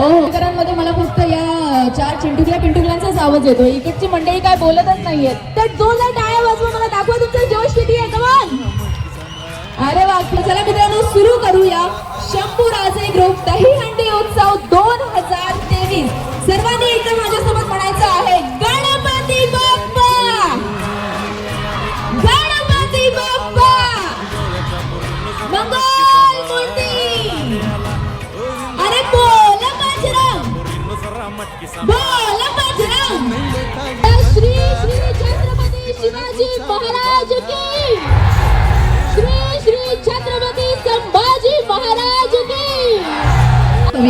मध्ये मला फक्त या चार चिंटुकल्या पिंटुकल्यांचाच आवाज येतो. इकडची मंडळी काय बोलतच नाहीयेत. तर जोरदार टाळ्या वाजवा मला दाखवा तुमचा जोश किती आहे. कमान अरे वा चला मित्रांनो सुरू करूया. शंभू राजे ग्रुप दहीहंडी उत्सव दोन हजार तेवीस. सर्वांनी एकदा माझ्यासोबत शिवाजी महाराज की। श्री श्री छत्रपती संभाजी महाराज की।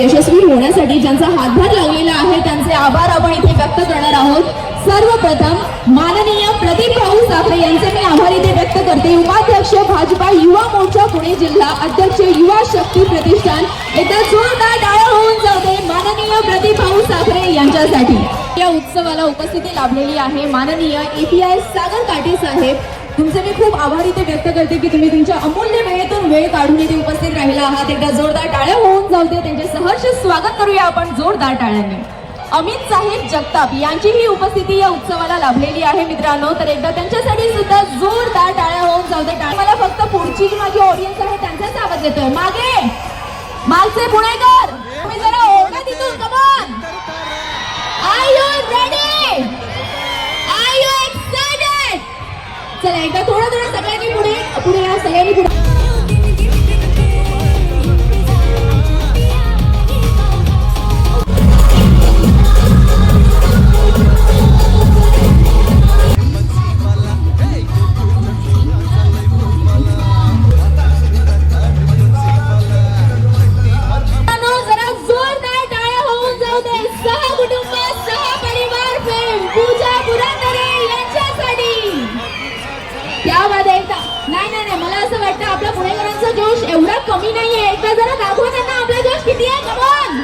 यशस्वी होण्यासाठी ज्यांचा हातभार लागलेला आहे त्यांचे आभार आपण इथे व्यक्त करणार आहोत. सर्वप्रथम माननीय प्रदीप भाऊ साखरे यांचे मी आभार इथे व्यक्त करते. उपाध्यक्ष भाजपा युवा मोर्चा पुणे जिल्हा अध्यक्ष युवा शक्ती प्रतिष्ठान. एकदा जोरदार डाळ होऊन जाते माननीय प्रदीप भाऊ साखरे यांच्यासाठी. या उत्सवाला उपस्थिती लाभलेली आहे. माननीय एपीआय सागर काटे साहेब तुमचे मी खूप आभार इथे व्यक्त करते की तुम्ही तुमच्या अमूल्य वेळेतून वेळ काढून इथे उपस्थित राहिला आहात. एकदा जोरदार टाळ्या होऊन जाऊ दे त्यांचे सहर्ष स्वागत करूया आपण जोरदार टाळ्यांनी. अमित साहेब जगताप यांची ही उपस्थिती या उत्सवाला लाभलेली आहे मित्रांनो. तर एकदा त्यांच्यासाठी सुद्धा जोरदार टाळ्या होऊन जाऊ दे टाळ्या मला फक्त पुढची जी माझी ऑडियन्स आहे त्यांचाच आवाज येतोय. मागे! मागचे पुणेकर! तुम्ही जरा ओरडा तिथून come on are you ready are you excited चला एकदा थोडं थोडं कमी नाहीये एकदा जरा दाखवा त्यांना आपला जोश किती आहे कमॉन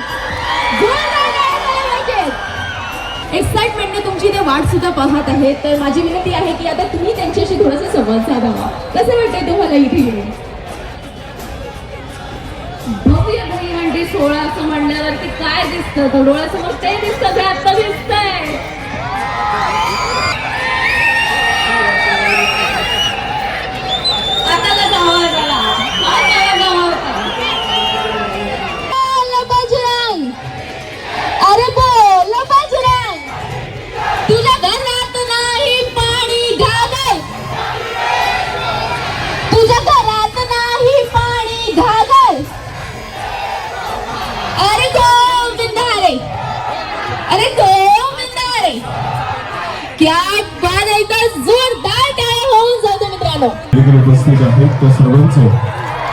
एक्साइटमेंटने तुमची ते वाट सुद्धा पाहत आहेत. तर माझी विनंती आहे की आता तुम्ही त्यांच्याशी थोडंसं संवाद साधावा. कसं वाटतंय तुम्हाला इथे येऊन? भव्य दहीहंडी म्हणजे सोहळा असं म्हणल्यावरती काय दिसतं? डोळ्यासमोर ते दिसतं जोरदार टाळ्या होऊन जातो मित्रांनो. उपस्थित आहेत त्या सर्वांचे.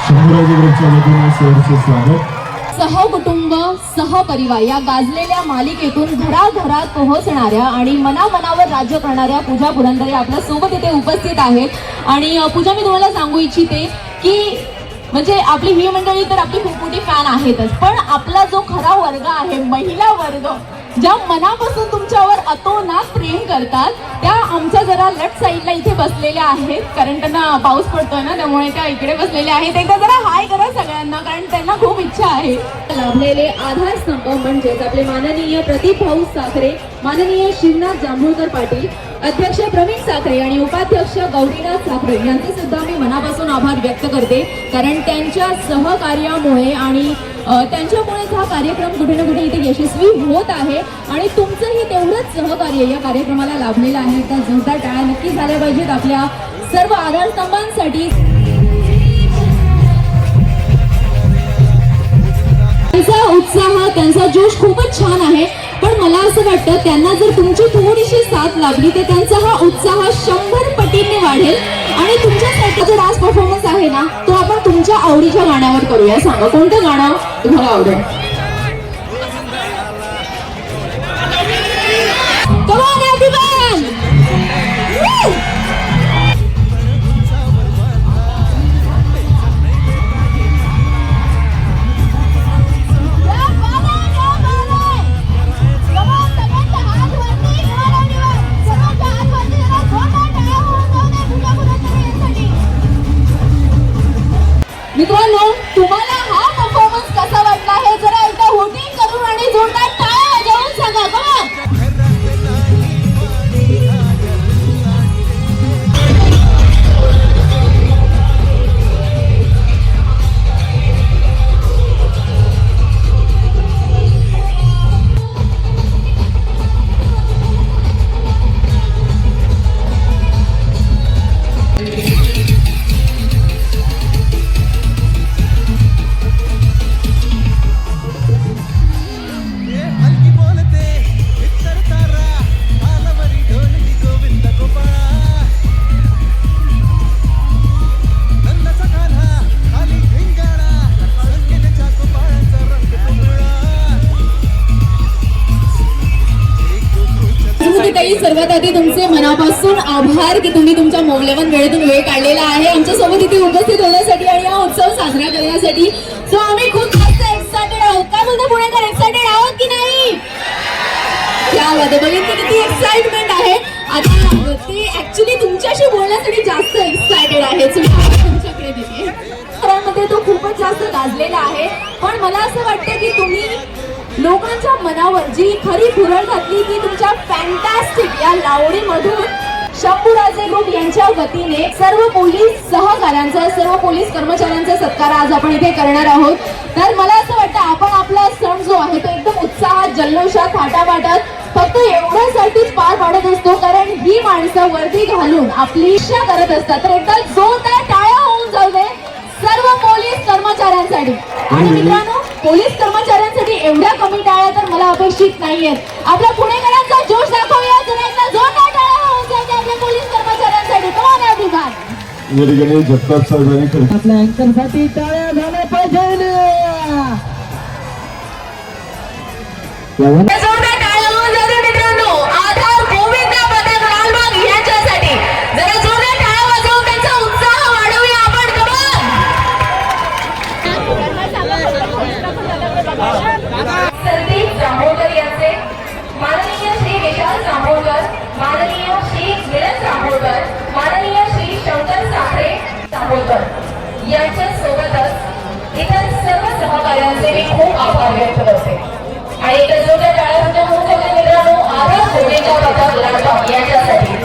शंभराजी ग्रुपच्या वतीने सहर्ष स्वागत. सहकुटुंब सहपरिवार या गाजलेल्या मालिकेतून घराघरात पोहोचणाऱ्या आणि मनामनावर राज्य करणाऱ्या पूजा पुरंदरे आपल्यासोबत इथे उपस्थित आहेत. आणि पूजा मी तुम्हाला सांगू इच्छिते की म्हणजे आपली ही मंडळी तर आपली खूप मोठी फॅन आहेतच पण आपला जो खरा वर्ग आहे महिला वर्ग ज्या मनापासून तुमच्यावर अतोनात प्रेम करतात त्या आमच्या जरा लेफ्ट साईडला इथे बसलेल्या आहेत. कारण त्यांना पाऊस पडतोय ना त्यामुळे त्या इकडे बसलेल्या आहेत. एकदा जरा हाय करा सगळ्यांना कारण त्यांना खूप इच्छा आहे. लाभलेले आधारस्तंभ म्हणजेच आपले माननीय प्रदीप भाऊ साखरे माननीय शिवनाथ जांभूळकर पाटील अध्यक्ष प्रवीण साखरे आणि उपाध्यक्ष गौरीनाथ साखरे यांचे सुद्धा मी मनापासून आभार व्यक्त करते. कारण त्यांच्या सहकार्यामुळे आणि त्यांच्यामुळेच हा कार्यक्रम कुठे ना कुठे इथे यशस्वी होत आहे. आणि तुमचंही तेवढंच सहकार्य या कार्यक्रमाला लाभलेलं आहे. त्या जोरदार टाळ्या नक्की झाल्या पाहिजेत आपल्या सर्व आधारस्तंभांसाठी. त्यांचा उत्साह त्यांचा जोश खूपच छान आहे. पण मला असं वाटतं त्यांना जर तुमची थोडीशी साथ लागली तर त्यांचा हा उत्साह शंभर पटीने वाढेल. आणि तुमच्यासाठी जो डान्स परफॉर्मन्स आहे ना तो आपण तुमच्या आवडीच्या गाण्यावर करूया. सांगा कोणतं गाणं तुम्हाला आवडेल? कधी तुमचे मनापासून आभार की तुम्ही तुमच्या मौल्यवान वेळेतून वेळ काढलेला आहे. आमच्यासोबत इथे उपस्थित होण्यासाठी आणि हा उत्सव साजरा करण्यासाठी सो आम्ही खूप जास्त एक्सायटेड आहोत. काय बोलतो पुणेकर? एक्सायटेड आहोत की नाही? बघितलं किती एक्साइटमेंट आहे. आता ते ऍक्च्युली तुमच्याशी बोलण्यासाठी जास्त एक्सायटेड आहे तुमच्याकडे देते मध्ये तो खूपच जास्त गाजलेला आहे. पण मला असं वाटतं की तुम्ही लोकांच्या मनावर जी खरी भुरळ घातली ती तुमच्या फॅन्टॅस्टिक या लावडीमधून शंभूराजे ग्रुप यांच्या वतीने सर्व पोलीस सहकाऱ्यांचा सर्व पोलीस कर्मचाऱ्यांचा सत्कार आज आपण इथे करणार आहोत. तर मला असं वाटतं आपण आपला सण जो आहे तो एकदम उत्साहात जल्लोषात थाटामाटात फक्त एवढ्यासाठीच पार पाडत असतो. कारण ही माणसं वर्दी घालून आपली इच्छा करत असतात. तर एकदा जोरदार टाळ्या होऊन जाऊ दे. सर्व पोलीस कर्मचाऱ्यांसाठी. आणि मित्रांनो पोलीस कर्मचाऱ्यांसाठी एवढ्या कमी टाळ्या तर मला अपेक्षित नाहीयेत. आपल्या पुणेकरांचा जोश दाखवूया. जरा एकदा जोरदार टाळ्या होऊन आपल्या पोलीस कर्मचाऱ्यांसाठी. कोण आहे विभाग या ठिकाणी जगताप साहेबांनी आपल्या अँकरसाठी टाळ्या झाल्या पाहिजे शंकर साखरे जांभोळकर यांच्या सोबतच इतर सर्व सहकार्यांचे खूप आभार व्यक्त आणि गजोड्या टाळ्या होऊन मित्रांनो आभार गोविंदा प्रताप लाडका यांच्यासाठी.